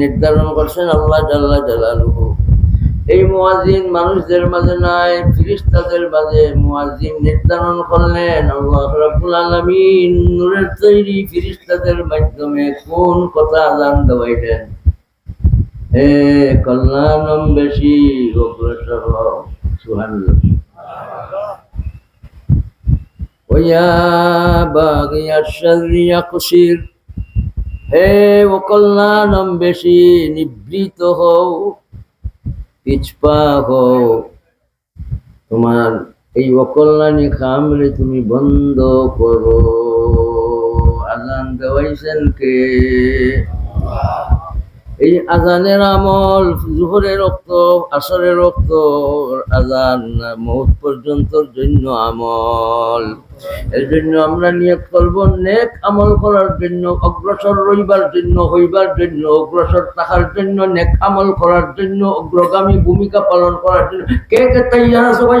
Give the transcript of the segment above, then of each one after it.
নির্ধারণ করছেন আল্লাহ এই মুয়াজ্জিন মানুষদের মাঝে নাই ফিরিস্তাদের মাঝে মুয়াজ্জিন নির্ধারণ করলেন, আল্লাহ রাব্বুল আলামিন নূরের তৈরি ফিরিস্তাদের মাধ্যমে কোন কথা আজান দেওয়াইলেন হে কল্যাণম বেশি, অগ্রসর হও। সুবহানাল্লাহ ويا باغي الشر يقصير হে অকল্যাণম বেশি নিবৃত হও পিছপা হও তোমার এই অকল্যাণী খামরে তুমি বন্ধ করো আজান দেওয়াইছেন কে এই আজানের আমল, জুহরের রক্ত, আসরের রক্ত, আজান মৌত পর্যন্তর জন্য আমল। এর জন্য আমরা নিয়ত করব, নেক আমল করার জন্য, অগ্রসর রইবার জন্য, হইবার জন্য, অগ্রসর থাকার জন্য, নেক আমল করার জন্য, অগ্রগামী ভূমিকা পালন করার জন্য। কে কে তৈয়ার সবাই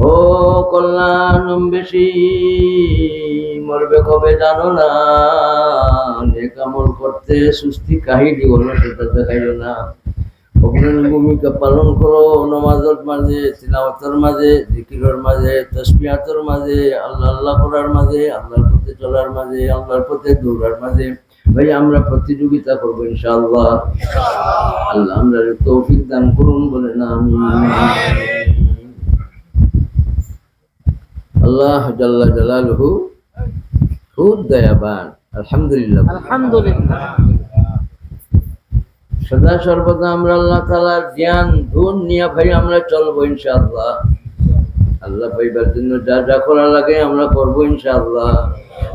ও কল্যাণ বেশি, মরবে কবে জানো না? করতে সুস্থি কাহিনী হলো সেটা দেখাইও না। ভূমিকা পালন করো, নমাজের মাঝে সিলাওয়াতের মাঝে, জিকিরের মাঝে, তসবিহাতের মাঝে, আল্লাহ আল্লাহ করার মাঝে, আল্লাহর পথে চলার মাঝে, আল্লাহর পথে দৌড়ার মাঝে। ভাই, আমরা প্রতিযোগিতা করব ইনশাআল্লাহ। আল্লাহ, আমরা তৌফিক দান করুন বলে না, আমি আল্লাহ জাল্লা জালালহু খুব দয়াবান। আলহামদুলিল্লাহ। আলহামদুলিল্লাহ। সদা সর্বদা আমরা আল্লাহ তালার জ্ঞান ধুন নিয়ে ভাই আমরা চলবো ইনশাআল্লাহ। আল্লাহ পাইবার জন্য যা যা করা লাগে আমরা করব ইনশাআল্লাহ।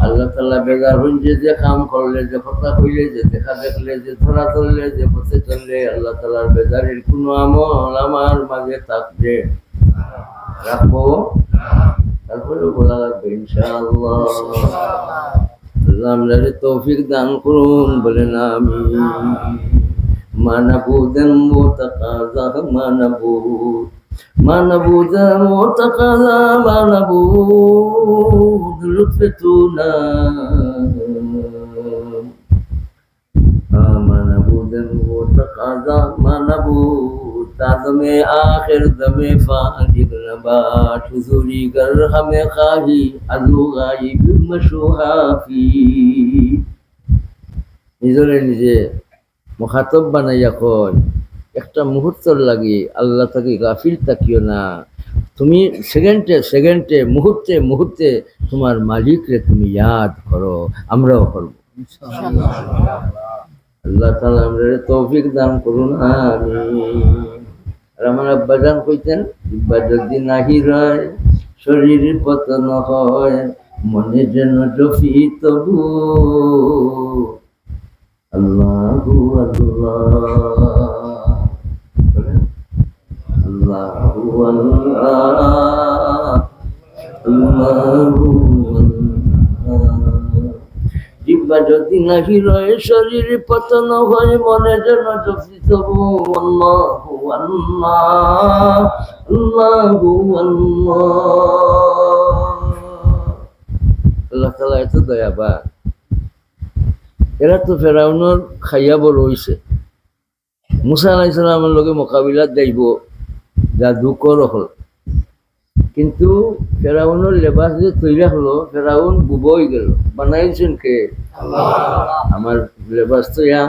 আল্লাহ তালা বেজার হইন যে যে কাম করলে যে কথা কইলে যে দেখা দেখলে যে ধরা ধরলে যে পথে চললে আল্লাহ তালার বেজারের কোনো আমল আমার মাঝে থাকবে। রাখব। তারপরে বলা লাগবে তৌফিক দান করুন বলেন আমি মানবুদম মোতাকাজা, মানবুদ। মানবুদম মোতাকাজা, মানবুদ লুৎফতুনা মানবুদম মোতাকাজা, মানবুদ। তাদমে আখির দমে ফাজিক গাইব মশুহাফি নিজরে নিজে মুখাতব বানাইয়া কয় একটা মুহূর্তর লাগি আল্লাহ তাকে গাফিল তাকিও না। তুমি সেকেন্ডে সেকেন্ডে মুহূর্তে মুহূর্তে তোমার মালিকরে তুমি ইয়াদ করো আমরাও করব। আল্লাহ তালা আমরা তৌফিক দান করুন আমিন। আর আমার আব্বাজান কইতেন ইব্বা যদি নাহি রয়, শরীর পতন হয়, মনে যেন জফি তবু আল্লাহু আল্লাহু আল্লাহ আল্লাহু আল্লাহ জিব্বা যদি নাহি রয়ে শরীর, পতন হয় মনে যেন জপি তবু এত দয়াবা এরা তো ফেরাউনের খাইয়া বড় হইছে। মুসা আলাহ ইসলামের লগে মোকাবিলাত যাইব, যা দুঃখর হল কিন্তু ফেরাউনের লেবাস যে তৈরি হলো ফেরাউন বুবই গেল। বানাইছেন কে? আমার লেবাস তো ইয়া।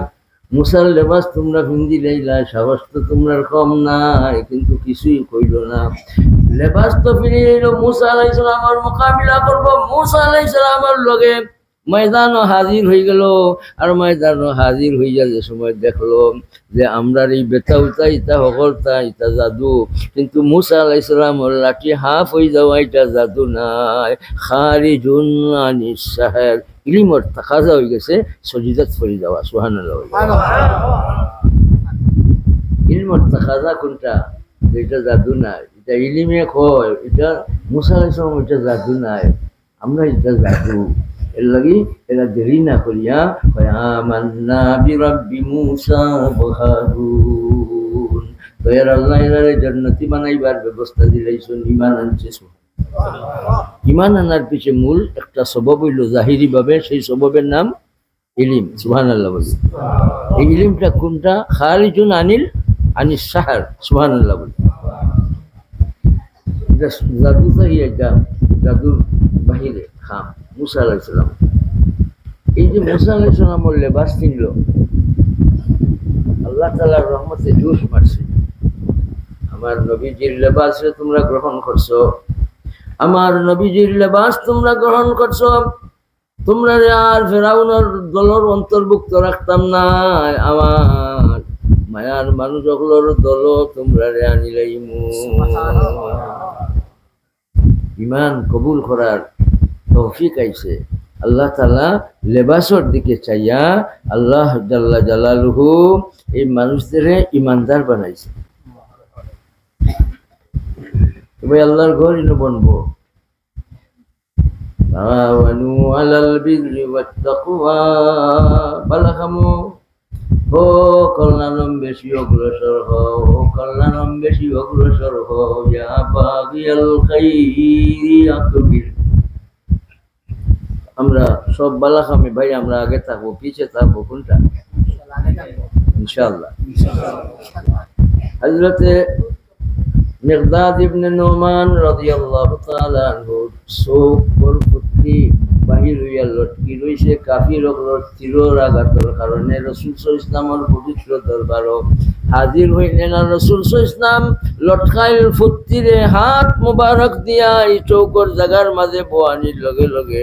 মুসার লেবাস তোমরা ভিন্দি লাইলা সাহস তো তোমরা কম নাই কিন্তু কিছুই কইল না। লেবাস তো ফিরে এলো মুসা আলাইসালাম আমার মোকাবিলা করব। মুসা আলাইসালাম আমার লগে ময়দানও হাজির হয়ে গেল। আর ময়দানও হাজির হইয়া যে সময় দেখল যে আমরার এই বেতা উতা ইতা হকলতা ইতা জাদু। কিন্তু মুসা আলাইসালাম লাঠি হাফ হয়ে যাওয়া এটা জাদু নাই। খারি জুন সাহের ইলিমর তাকাজা হয়ে গেছে, সজিদাত ফরি যাওয়া সুহান ইলমর তাকাজা কোনটা? এটা জাদু নাই। এটা ইলিমে কয় এটা মুসা আলাইসালাম এটা জাদু নাই। আমরা এটা জাদু। এর লাগি এরা দেরি না করিয়া আমান্না বিরাব্বি মুসা ওয়া হারুন। তো এর আল্লাহ এরারে জান্নাতি বানাইবার ব্যবস্থা দিলাইছো, ইমান আনছে ইমান আনার পিছে মূল একটা সবব হইল জাহিরি ভাবে সেই সববের নাম ইলিম সুহান আল্লাহ বলি। এই ইলিমটা কোনটা? খারিজুন আনিল আনিস সাহার সুহান আল্লাহ বলি। এটা জাদু থাকি এটা জাদুর বাহিরে। খাম মুসা আলাইসালাম এই যে মুসা আলাইসালামর লেবাস কিনল আল্লাহ তালার রহমতে মারছে। আমার নবীজির লেবাসে তোমরা গ্রহণ করছ। আমার নবীজির লেবাস তোমরা গ্রহণ করছ। তোমরা আর ফেরাউনের দলর অন্তর্ভুক্ত রাখতাম না। আমার মায়ার মানুষ অগলোর দল তোমরা রে আনিলাই ইমান কবুল করার তৌফিক আইছে আল্লাহ তালা লেবাসর দিকে চাইয়া আল্লাহ জাল্লা জালালুহু এই মানুষদের ইমানদার বানাইছে তবে আল্লাহর ঘর ইনো বনবো تعاونوا على البر والتقوى বালাকামো হো কল্যাণম বেশি অগ্রসর হও হো কল্যাণম বেশি অগ্রসর হও ইয়া বাগিয়াল খাইরি আকবির সব বালাকামে ভাই, আমরা আগে থাকব, পিছে থাকব, কোনটা? ইনশাআল্লাহ। হজরতে মির্দাদ ইবনে নোমান রাদিয়াল্লাহু তাআলা আনহু সৌকর পুত্রী বাহির হইয়া লটকি রইছে, কাফির অগ্রর তীর আঘাতর কারণে রসুল পবিত্র দরবার হাজির রসুল ইসলাম লটকাইল ফুত্তিরে হাত মুবারক দিয়া এই চৌকর জাগার মাঝে বোয়ানির লগে লগে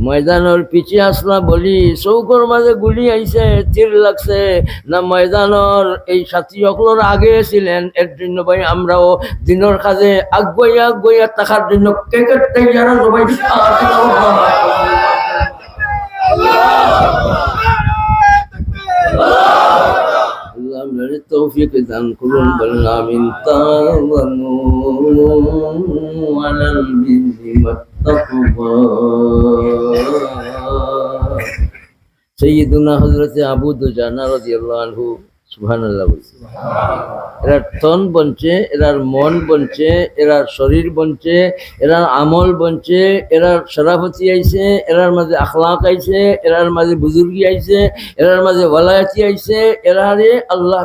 ময়দানের পিছে আসলা বলি চৌকর মাঝে গুলি আইছে তীর লাগছে। না ময়দানের এই সাথী সকলের আগে ছিলেন এর জন্য ভাই আমরাও দিনের কাজে আগুয়াইয়া আগুয়াইয়া থাকার জন্য ক্রিকেট যারা সবাই তাওয়ানু আলাল বিররি ওয়াত্তাকওয়া সৈয়দুনা হজরতে আবু দুজানা রাদিয়াল্লাহু আনহু সুবহানাল্লাহ বলছে এরার তন বনছে এরার মন বনছে এরার শরীর বনছে এরার আমল বনছে এরার সরাফতি আইছে এরার মাঝে আখলাক আইছে এরার মাঝে বুজুর্গি আইছে এরার মাঝে ওয়ালায়াতি আইছে এরারে আল্লাহ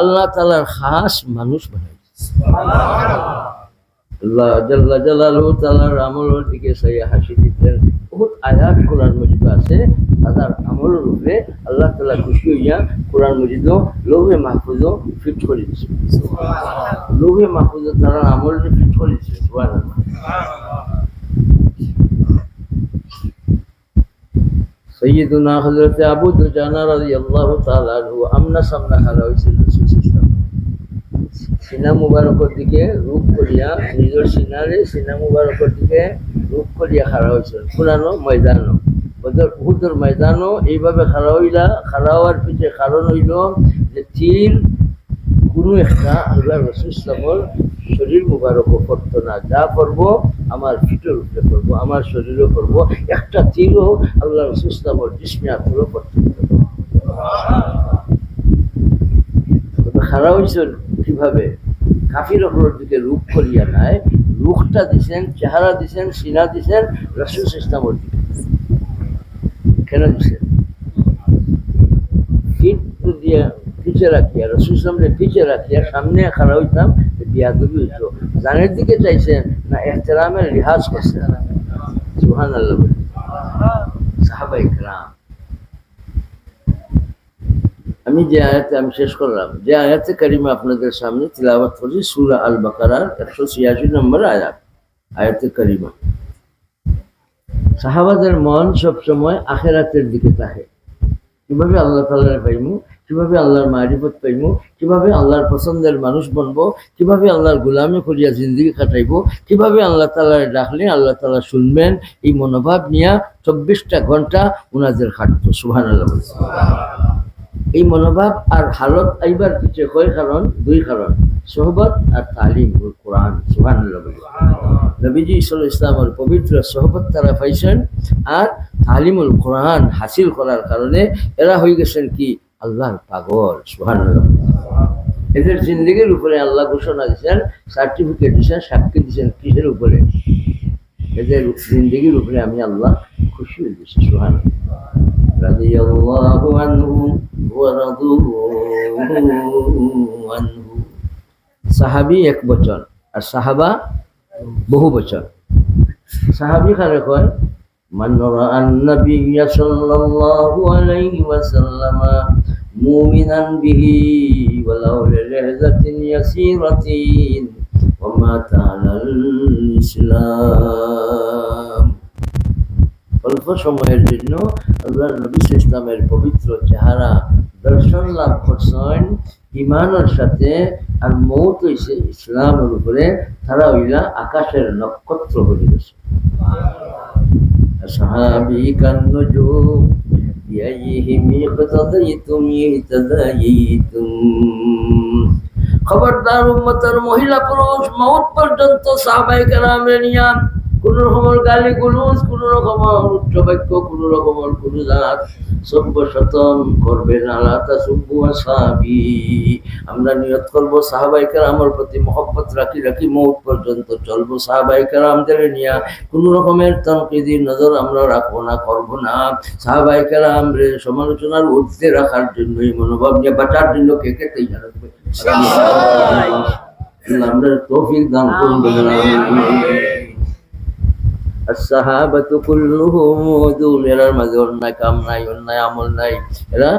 আল্লাহ তাআলার খাস মানুষ বানাইছে। আল্লাহ তাআলার আমলের দিকে সাইয়া হাসি দিতেন। বহুত আয়াত কোরআন মজিদ আছে। তাদের আমলের উপরে আল্লাহ তাআলা খুশি হইয়া কোরআন মজিদ লৌহে মাহফুজও ফিট করে দিচ্ছে লৌহে মাহফুজ তারা আমল ফিট করে সুবহানাল্লাহ। সৈয়দুনা হযরত আবু দুজানা তাআলা আনহু আমনা সামনা হারা হয়েছিল সিনা মুবারকের দিকে রূপ করিয়া নিজের সিনারে সিনা মুবারকের দিকে রূপ করিয়া খাড়া হয়েছিল পুরানো ময়দানও ওদের উহুদের ময়দানও এইভাবে খাড়া হইলা খাড়া হওয়ার পিছে কারণ হইল যে তীর কোনো একটা আল্লাহ রসুল ইসলামর শরীর মুবারকও করতো না। যা করব আমার ফিটের উপরে করব আমার শরীরও করব একটা তীরও আল্লাহ রসুল ইসলামর জিসমে আত্মরও করতে। খাড়া হয়েছেন কীভাবে? কাফির অপরের দিকে রূপ করিয়া নাই রুখটা দিছেন, চেহারা দিছেন, সিনা দিছেন, রসুল ইসলামর কেন দিছেন? ফিট দিয়ে পিছে রাখিয়া, রসুল সামনে পিছে রাখিয়া সামনে খাড়া হইতাম বিয়াদবি হইতো। জানের দিকে চাইছেন না এহতেরামের রিহাজ করছেন? সুহান আল্লাহ সাহাবা ইকরাম আমি যে আয়াতে আমি শেষ করলাম। যে আয়াতে কারিমা আপনাদের সামনে তিলাবাত করছি, সুরা আল বাকারার একশো ছিয়াশি নম্বর আয়াত, আয়াতে কারিমা। সাহাবাদের মন সবসময় আখেরাতের দিকে থাকে কীভাবে আল্লাহ তাল্লাহ পাইমু, কীভাবে আল্লাহর মারিফত পাইমু, কীভাবে আল্লাহর পছন্দের মানুষ বনবো, কীভাবে আল্লাহর গোলামি করিয়া জিন্দগি কাটাইবো, কীভাবে আল্লাহ তাল্লাহ ডাকলে আল্লাহ তাল্লাহ শুনবেন, এই মনোভাব নিয়া চব্বিশটা ঘণ্টা ওনাদের খাটতো সুহান আল্লাহ। এই মনোভাব আর হালত আইবার পিছিয়ে কয় কারণ? দুই কারণ, সোহবত আর তালিম কোরআন সুহান নবীজি ইসল ইসলামের পবিত্র সহবত তারা পাইছেন আর তালিমুল কোরআন হাসিল করার কারণে এরা হয়ে গেছেন কি? আল্লাহর পাগল সুহান এদের জিন্দগির উপরে আল্লাহ ঘোষণা দিচ্ছেন সার্টিফিকেট দিচ্ছেন সাক্ষী দিচ্ছেন কিসের উপরে? এদের জিন্দগির উপরে আমি আল্লাহ খুশি হয়ে দিচ্ছি সুহান رضي الله عنهم ورضوا عنه সাহাবি এক বচন আর সাহাবা বহু বচন সাহাবি কারে কয় من رأى النبي صلى الله عليه وسلم مؤمنا به ولو للحظة يسيرة ومات على الإسلام অল্প সময়ের জন্য আল্লাহ নবী ইসলামের পবিত্র চেহারা দর্শন লাভ করছেন। ইমানের সাথে আর মৌত হয়েছে ইসলামের উপরে তারা হইলা আকাশের নক্ষত্র হয়ে গেছে। খবরদার উম্মতের মহিলা পুরুষ মহৎ পর্যন্ত সাহাবাই কেরাম নিয়াম কোন রকমের গালি গুলুজ কোন রকমের উচ্চ বাক্য কোন রকমের কোন জাত সভ্য সতন আল্লাহ তাসুব্বু আসাবি। আমরা নিয়ত করব সাহাবাই কেরামের প্রতি মহব্বত রাখি রাখি মৌত পর্যন্ত চলবো সাহাবাই কেরামদের নিয়া। কোন রকমের তনকিদির নজর আমরা রাখব না করব না। সাহাবাই কেরাম রে সমালোচনার উঠতে রাখার জন্য এই মনোভাব নিয়ে বাঁচার জন্য কে কে তৈরি রাখবে আমরা তৌফিক দান করুন সাহাবাতু কুল্লুহুম ওয়াদুল এরার মাঝে অন্যায় কাম নাই, অন্যায় আমল নাই। এরা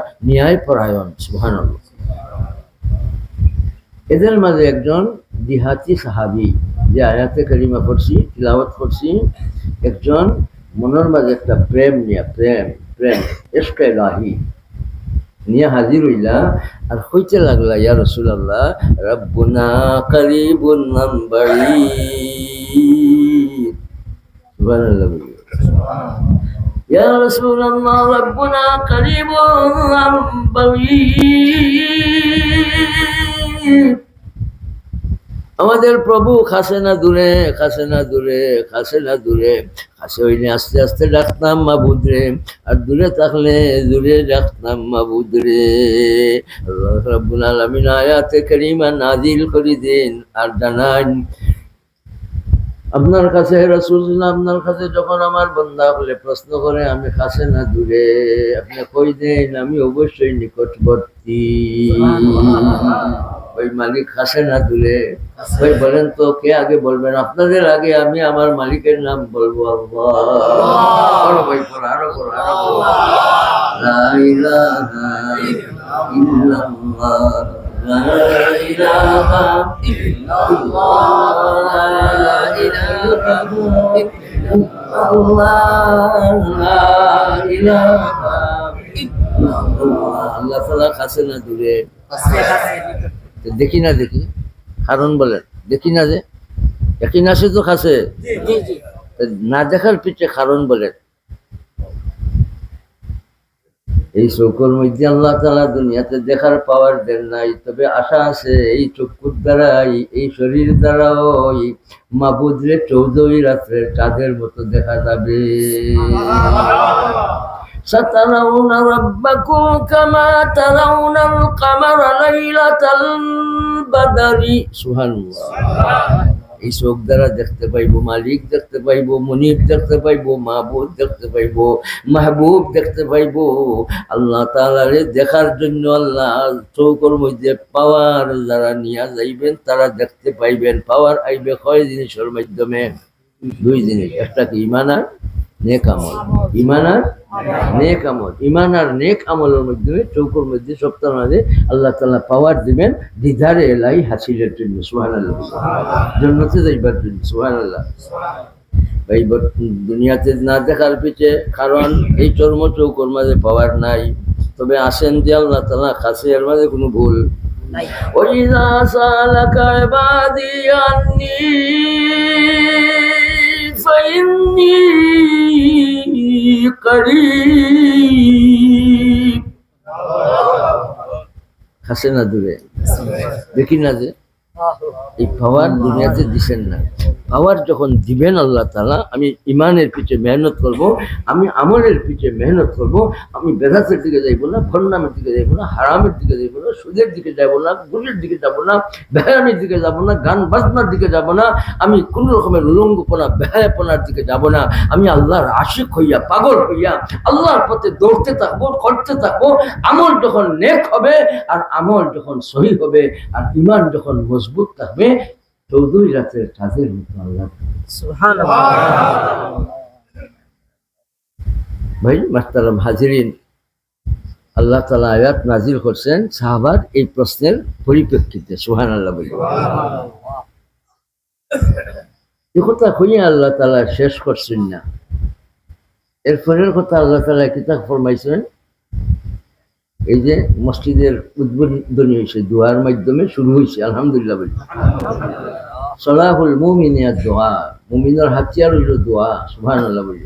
এদের মাঝে একজন দিহাতি সাহাবি, যে আয়াতে কালিমা পড়ছি, তিলাওয়াত করছি একজন মনের মাঝে একটা প্রেম নিয়ে, প্রেম প্রেম এসকে লাহি, নিয়ে হাজির হইলা, আর হইতে লাগলা, ইয়া রসুল আল্লাহ রব্বুনা কারিবুন নাম্বারি। يا رسول الله ربنا قريب بعيد আমাদের প্রভু খাসে না দূরে খাসে না দূরে খাসে না দূরে খাসে হইলে আস্তে আস্তে ডাকতাম মাবুদরে আর দূরে থাকলে দূরে ডাকতাম মাবুদরে আল্লাহ রাব্বুল আলামিন আয়াতে কারিমা নাজিল করে দিন আর জানান আপনার কাছে রসুল্লাহ আপনার কাছে যখন আমার বন্ধা বলে প্রশ্ন করে আমি কাছে না দূরে আপনি কই দেন? আমি অবশ্যই নিকটবর্তী। ওই মালিক কাছে না দূরে। ওই বলেন তো কে আগে বলবেন? আপনাদের আগে আমি আমার মালিকের নাম বলব আল্লাহ। আরও ভাই পড়ো, আরও পড়ো, আরও পড়ো। দেখি না দেখি কারণ বলেন দেখি না যে না সে তো তো না দেখার পিছে কারণ বলেন এই চোখের মধ্যে আল্লাহ তালা দুনিয়াতে দেখার পাওয়ার দেন নাই তবে আশা আছে এই চক্ষুর দ্বারাই এই শরীর দ্বারাও এই মাবুদরে চৌদ্দই রাত্রের চাঁদের মতো দেখা যাবে سترون ربكم كما ترون القمر ليلة البدر سبحان الله এই চোখ দ্বারা দেখতে পাইব, মালিক দেখতে পাইব মনির দেখতে পাইব, মাহবুব দেখতে পাইব, মাহবুব দেখতে পাইব। আল্লাহ তালারে দেখার জন্য আল্লাহ চৌকর মধ্যে পাওয়ার যারা নিয়ে যাইবেন, তারা দেখতে পাইবেন। পাওয়ার আইবে কয় জিনিসের মাধ্যমে? দুই জিনিস। একটা কি ইমান আর নেক আমল ইমান আর নেক আমল ইমান আর নেক আমলের মাধ্যমে চৌকর মধ্যে সপ্তাহ মাঝে আল্লাহ তাআলা পাওয়ার দিবেন দিদারে এলাই হাসিলের জন্য সুবহানাল্লাহ জন্নতে যাইবার জন্য সুবহানাল্লাহ এই বর- দুনিয়াতে না দেখার পিছে কারণ এই চর্ম চৌকর মাঝে পাওয়ার নাই তবে আসেন যে আল্লাহ তালা কাছে এর মাঝে কোনো ভুল وإذا سألك عبادي عني فإني করি। হাসে না দূরে দেখি না যে। এই পাওয়ার দুনিয়াতে দিছেন না। পাওয়ার যখন দিবেন আল্লাহ তালা আমি ইমানের পিছে মেহনত করব, আমি আমলের পিছে মেহনত করব, আমি বেদাতের দিকে যাইব না ভন্ডামের দিকে যাইব না, হারামের দিকে যাইব না, সুদের দিকে যাব না গুলির দিকে যাব না বেহারামির দিকে যাব না, গান বাজনার দিকে যাব না, আমি কোন রকমের উলঙ্গপনা, বেহায়াপনার দিকে যাব না। আমি আল্লাহর আশিক হইয়া, পাগল হইয়া, আল্লাহর পথে দৌড়তে থাকব, করতে থাকব, আমল যখন নেক হবে, আর আমল যখন সহি হবে, আর ইমান যখন মজবুত থাকবে চৌধুরী রাতের কাজের মতো আল্লাহ। ভাই মাস্তারাম হাজিরিন আল্লাহ তালা আয়াত নাজির করছেন সাহাবার এই প্রশ্নের পরিপ্রেক্ষিতে সুহান আল্লাহ বলি। এ কথা কইয়া আল্লাহ তালা শেষ করছেন না। এরপরের কথা আল্লাহ তালা কিতাব ফরমাইছেন? এই যে মসজিদের উদ্বোধনী হয়েছে দোয়ার মাধ্যমে শুরু হয়েছে, আলহামদুলিল্লাহ বলি। সলাহুল মুমিনিয়া দোয়া মুমিনের হাতিয়ার হইল দোয়া সুবহানাল্লাহ বলি।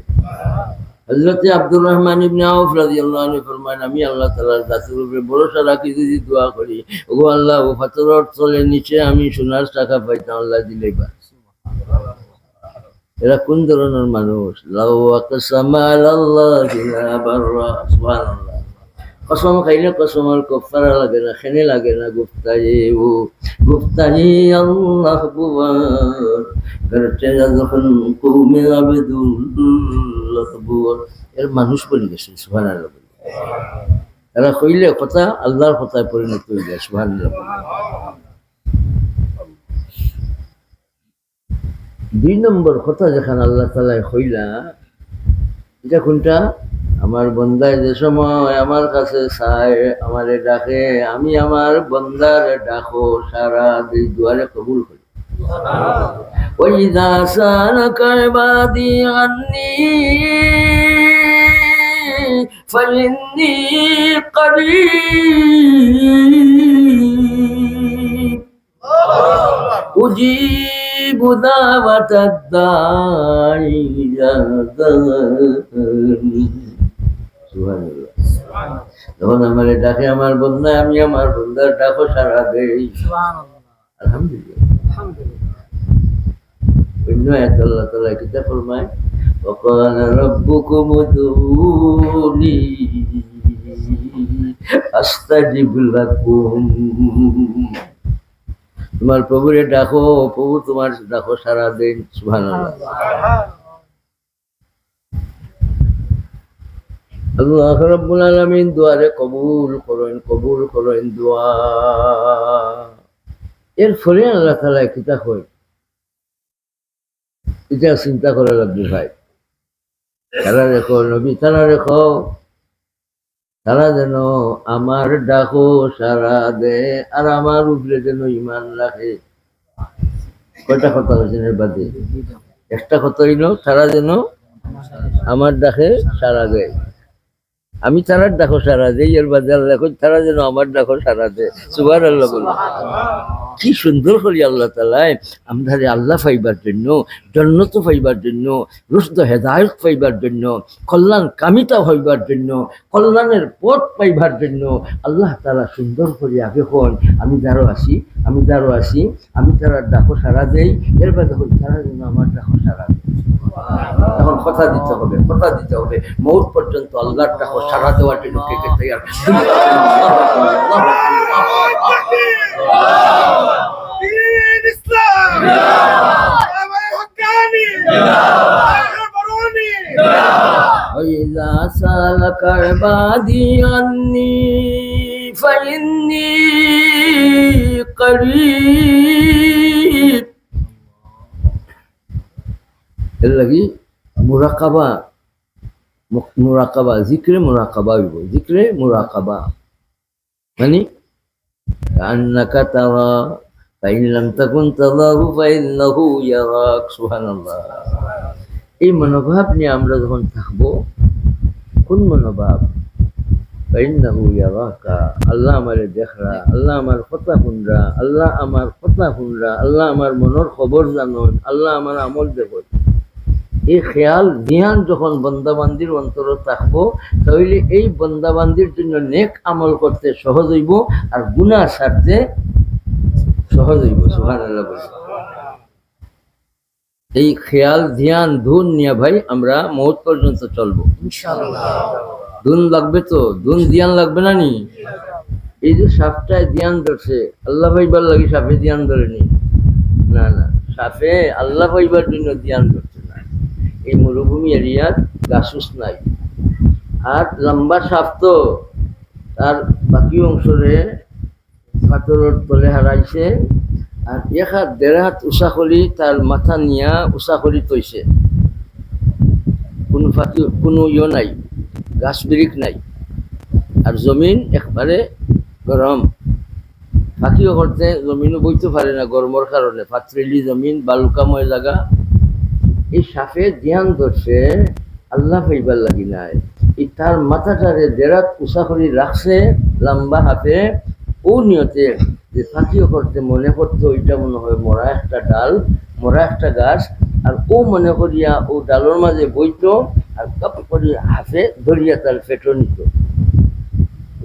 হযরতে আব্দুর রহমান ইবনে আউফ রাদিয়াল্লাহু আনহু ফরমান আমি আল্লাহ তাআলার জাতির উপরে ভরসা রাখি, যদি দোয়া করি, ওগো আল্লাহ, ও ফাতরের তলে নিচে আমি সোনার টাকা পাইতাম, আল্লাহ দিলেই বা এরা কোন ধরনের মানুষ? লাউ আকসামা আলাল্লাহি লা বাররা সুবহানাল্লাহ। কসম খাইলে কসমের কফারা লাগে না, খেনে লাগে না গুপ্তাহি ও। গুপ্তাহি আল্লাহ বুয়ার করতে যখন কৌমে আবেদুল্লাহ এর মানুষ বলে গেছে, সুবহানাল্লাহ বলে। এরা কইলে কথা আল্লাহর কথায় পরিণত হয়ে যায় বলে। দুই নম্বর কথা যেখানে আল্লাহ তালায় কইলা, এটা কোনটা? আমার বন্দায় যে সময় আমার কাছে চায় আমারে ডাকে আমি আমার বন্দার ডাকো সারা দিই দুয়ারে কবুল করি وإذا سألك عبادي عني فإني قريب أجيب دعوة الداعي إذا دعاني سبحان الله যখন আমার ডাকে আমার বন্ধা আমি আমার বন্ধার ডাকো সারা দেই আলহামদুলিল্লাহ অন্য আয়াত আল্লাহ তাআলা কিতাব ফরমায় وقال ربكم ادعوني استجب لكم তোমার প্রভুরে ডাকো প্রভু তোমার ডাকো সারা দিন সুবহানাল্লাহ আল্লাহ রাব্বুল আলামিন দুয়ারে কবুল করেন কবুল করেন দোয়া। এর ফলে আল্লাহ তাআলা কিতা হয়। এটা চিন্তা করা লাগবে ভাই। তারা রেখো নবী তারা রেখো তারা যেন আমার ডাকো সারা দে আর আমার উপরে যেন ইমান রাখে। কয়টা কথা হয়েছে এর বাদে? একটা কথা হইল তারা যেন আমার ডাকে সারা দেয়। আমি তারার ডাকো সারা দেই এর আল্লাহ কই, তারা যেন আমার ডাকো সারা দে সুবার আল্লাহ বলে কি সুন্দর করি আল্লাহ তালায় আমরা আল্লাহ পাইবার জন্য জন্নত পাইবার জন্য রুস্ত হেদায়ত পাইবার জন্য কল্যাণ কামিতা হইবার জন্য কল্যাণের পথ পাইবার জন্য আল্লাহ তালা সুন্দর করে আগে হন। আমি যারও আসি আমি যারও আসি আমি তারা ডাকো সারা দেই এর হল তারা যেন আমার ডাকো সারা। দেয় এখন কথা দিতে হবে, কথা দিতে হবে। মৌর পর্যন্ত আল্লাহর টাকা সারা দেওয়ার জন্য কেটে তৈরি وإذا سألك عبادي এর মুরাকাবা মুরাকাবা জিক্রে মুরাকাবা হইব জিক্রে মুরাকাবা মানে কান্নাকা তারা فإن لم تكن تراه فإنه يراك سبحان الله এই মনোভাব নিয়ে আমরা যখন থাকবো কোন মনোভাব فإنه يراك আল্লাহ আমারে দেখরা আল্লাহ আমার কথা শুনরা আল্লাহ আমার কথা শুনরা আল্লাহ আমার মনের খবর জানন আল্লাহ আমার আমল দেখুন এই খেয়াল ধ্যান যখন বন্দাবান্দির অন্তর থাকব তাহলে এই বন্দাবান্দির জন্য নেক আমল করতে সহজ হইব আর গুনাহ সারতে সহজ হইব সুহান এই খেয়াল ধ্যান ধুন নিয়ে ভাই আমরা মৌত পর্যন্ত চলবো। ধুন লাগবে তো? ধুন ধ্যান লাগবে না নি? এই যে সাপটায় ধ্যান ধরছে আল্লাহ ভাইবার লাগে সাপে ধ্যান ধরেনি। না না সাপে আল্লাহ ভাইবার জন্য ধ্যান ধরছে। এই মরুভূমি এরিয়ার গাছুস নাই। আর লম্বা সাপ তো তার বাকি অংশরে পাথরের তলে হারাইছে আর এক হাত, দেড় হাত উষা করি তার মাথা নিয়া উষা করি তৈছে কোনো ফাঁকি কোনো ইয়ে নাই, গাছ বিরিক নাই। আর জমিন একবারে গরম ফাঁকিও করতে জমিনও বইতে পারে না গরমের কারণে পাত্রেলি জমিন, বালুকাময় জায়গা এই সাপে ধ্যান ধরছে, আল্লাহ পাইবার লাগি নাই। তার মাথাটারে দেড়াত উষা করি রাখছে, লম্বা হাতে। ও নিয়তে যে ফাঁকিও করতে মনে করতো, ওইটা মনে হয় মরা একটা ডাল, মরা একটা গাছ। আর ও মনে করিয়া ও ডালের মাঝে বইতো, আর কাপ করিয়া হাতে ধরিয়া তার পেটো নিত।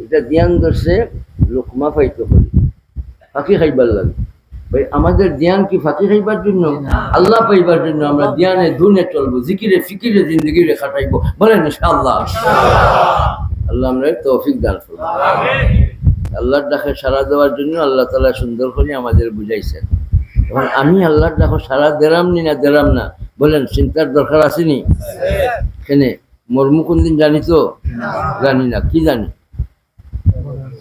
এটা ধ্যান ধরছে, লোকমা পাইতো করি। ফাঁকি খাইবার লাগে। ভাই আমাদের ধ্যান কি ফাঁকি খাইবার জন্য? আল্লাহ পাইবার জন্য আমরা ধ্যানে ধুনে চলবো জিকিরে ফিকিরে জিন্দগি রে খাটাইবো বলেন আল্লাহ আল্লাহ আমরা তৌফিক দান করব আল্লাহর ডাকে সাড়া দেওয়ার জন্য আল্লাহ তালা সুন্দর করে আমাদের বুঝাইছেন। এখন আমি আল্লাহর ডাকে সাড়া দেরাম নি না দেরাম না? বলেন চিন্তার দরকার আসেনি কেনে? মর্মু কোন দিন জানি তো? জানি না। কি জানি?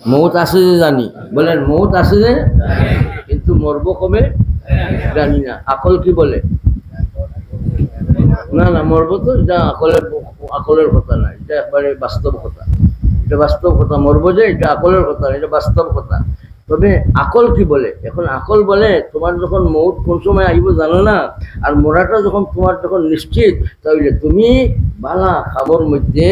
মৌত আছে যে জানি। বলেন মৌত আছে যে কিন্তু মরব কবে? জানি না। আকল কি বলে? না না মরব তো এটা আকলের আকলের কথা না এটা একবারে বাস্তব কথা। এটা বাস্তব কথা মরবো যে এটা আকলের কথা না, এটা বাস্তব কথা। তবে আকল কি বলে? এখন আকল বলে তোমার যখন মৌত কোন সময় আইব জানো না? আর মরাটা যখন তোমার যখন নিশ্চিত তাহলে তুমি বালা খাবর মধ্যে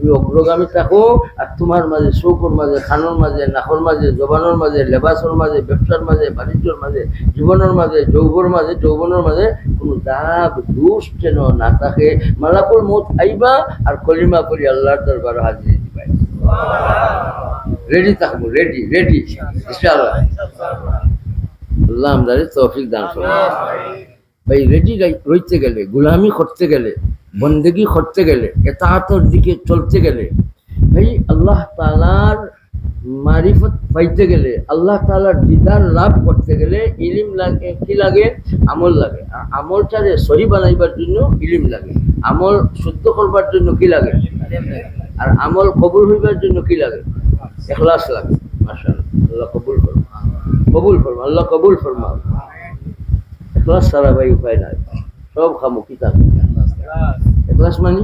তুমি অগ্রগামী থাকো আর তোমার মাঝে, চৌকর মাঝে, খানোর মাঝে নাকর মাঝে, জবানোর মাঝে, লেবাসর মাঝে, ব্যবসার মাঝে, বাণিজ্যর মাঝে, জীবনের মাঝে যৌবর মাঝে, যৌবনের মাঝে কোনো দাগ, দোষ যেন না থাকে। মালাকুল মৌত আইবা আর কলিমা করি আল্লাহর দরবার হাজির দিবাই রেডি থাকব রেডি রেডি ইনশাআল্লাহ। আল্লাহ আমাদের তৌফিক দান করুন। ভাই রেডি রইতে গেলে গুলামি করতে গেলে বন্দেগি করতে গেলে এতাহাতর দিকে চলতে গেলে ভাই আল্লাহ তালার মারিফত পাইতে গেলে আল্লাহ তালার দিদার লাভ করতে গেলে ইলিম লাগে কি লাগে? আমল লাগে। আর আমলটারে সহি বানাইবার জন্য ইলিম লাগে। আমল শুদ্ধ করবার জন্য কি লাগে? আর আমল কবুল হইবার জন্য কি লাগে? এখলাস লাগে। মাশাআল্লাহ আল্লাহ কবুল করুন কবুল ফরমা আল্লাহ কবুল ফরমা এখলাস ছাড়া ভাই উপায় নাই সব খামো কিতাব এখলাস মানে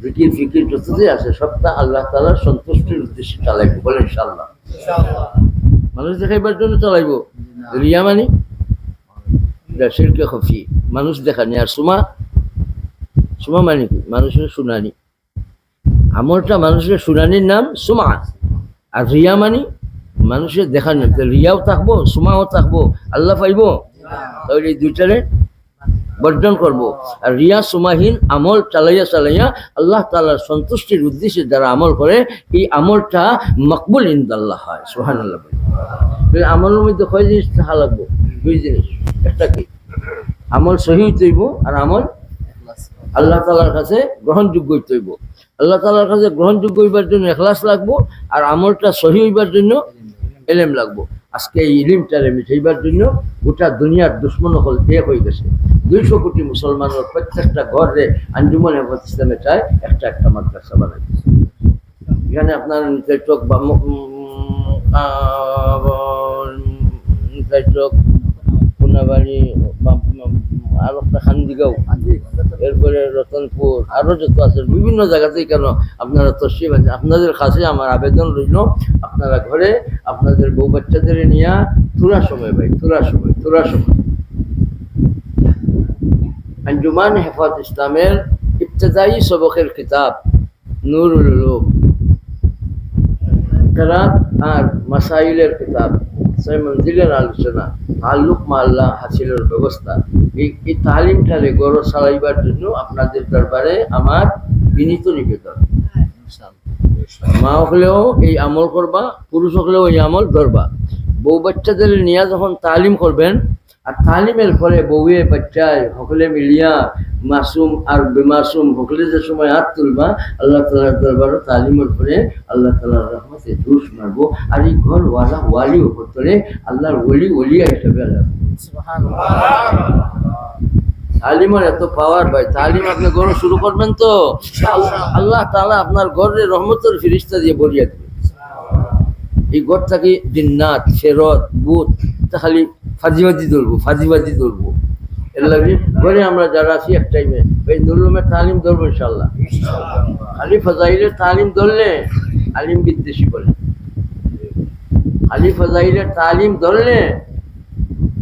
জিকির ফিকির যতই আছে সবটা আল্লাহ তালার সন্তুষ্টির উদ্দেশ্যে চালাইবো বলেন ইনশাআল্লাহ মানুষ দেখাইবার জন্য চালাইবো রিয়া মানে শিরকে খফি মানুষ দেখানি আর সুমা সুমা মানে কি মানুষের শুনানি আমলটা মানুষের শুনানির নাম সুমা আর রিয়া মানে মানুষের দেখার নাম রিয়াও থাকব সুমাও থাকব আল্লাহ পাইব তাহলে এই দুইটারে বর্জন করব। আর রিয়া, সুমাহীন আমল চালাইয়া চালাইয়া আল্লাহ তালার সন্তুষ্টির উদ্দেশ্যে যারা আমল করে, এই আমলটা মকবুল ইন্দাল্লাহ হয় সোহান আল্লাহ আমলের মধ্যে কয় জিনিস থাকা লাগবো? দুই জিনিস। একটা কি? আমল সহি তৈব আর আমল আল্লাহ তালার কাছে গ্রহণযোগ্য হইব। আল্লাহ তালার কাছে গ্রহণযোগ্য হইবার জন্য এখলাস লাগবো আর আমলটা সহি হইবার জন্য এলেম লাগবো। আজকে এই ইলিমটারে মিঠাইবার জন্য গোটা দুনিয়ার দুশ্মন হল এক হয়ে গেছে। দুইশো কোটি মুসলমানের প্রত্যেকটা ঘরে আঞ্জুমন ইসলামে চায় একটা একটা মাদ্রাসা বানাই এখানে আপনার নিচের চোখ বা চোখ আর খান্দিগাঁও এরপরে রতনপুর যত আছে বিভিন্ন জায়গাতেই কেন আপনারা তসিব আছে আপনাদের কাছে আমার আবেদন রইল আপনারা ঘরে আপনাদের বউ বাচ্চাদের নিয়ে তুরা সময় ভাই তুরা সময় তুরা সময়। আঞ্জুমান হেফাজ ইসলামের ইবতদায়ী সবকের কিতাব নুরুল কেরাত আর মাসাইলের কিতাব ছয় মঞ্জিলের আলোচনা তাল্লুক মাল্লা হাসিলের ব্যবস্থা। এই তালিমটারে গড় চালাইবার জন্য আপনাদের দরবারে আমার বিনীত নিবেদন। মা হলেও এই আমল করবা পুরুষ হলেও এই আমল ধরবা। বউ বাচ্চাদের নিয়ে যখন তালিম করবেন আর তালিমের ফলে বউয়ে বাচ্চায় সকলে মিলিয়া মাসুম আর বেমাসুম সকলে যে সময় হাত তুলবা, আল্লাহ তালার দরবারও তালিমের পরে আল্লাহ তালার রহমতে জুস মারবো। আর এই ঘর ওয়ালা ওয়ালি উপরে আল্লাহর ওলি ওলিয়া হিসাবে আল্লাহ তালিমের এত পাওয়ার ভাই, তালিম আপনি গড় শুরু করবেন তো? আল্লাহ তালা আপনার ঘরে রহমতের ফিরিস্তা দিয়ে ভরিয়া দেবে এই ঘর থাকি জিন্নাত, ফেরত বুথ তা খালি ফাজিবাজি ধরবো ফাজিবাজি ধরবো। এর লাগে ঘরে আমরা যারা আছি এক টাইমে ওই নুরুমের তালিম ধরবো ইনশাল্লাহ খালি ফাজাইলের তালিম ধরলে আলিম বিদ্বেষী বলে। খালি ফাজাইলের তালিম ধরলে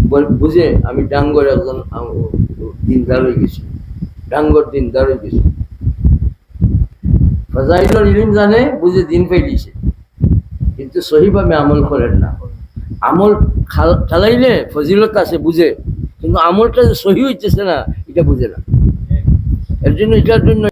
বল- বুঝে আমি ডাঙ্গর একজন দিনদার হয়ে গেছি। ডাঙ্গর দিনদার হয়ে গেছি। ফাজাইলর ইলিম জানে বুঝে দিন পাই দিছে কিন্তু সহিভাবে আমল করেন না। আমল খাল- খালাইলে ফজিলত আছে বুঝে। কিন্তু আমলটা সহি হইতেছে না এটা বুঝে না। এর জন্য এটার জন্য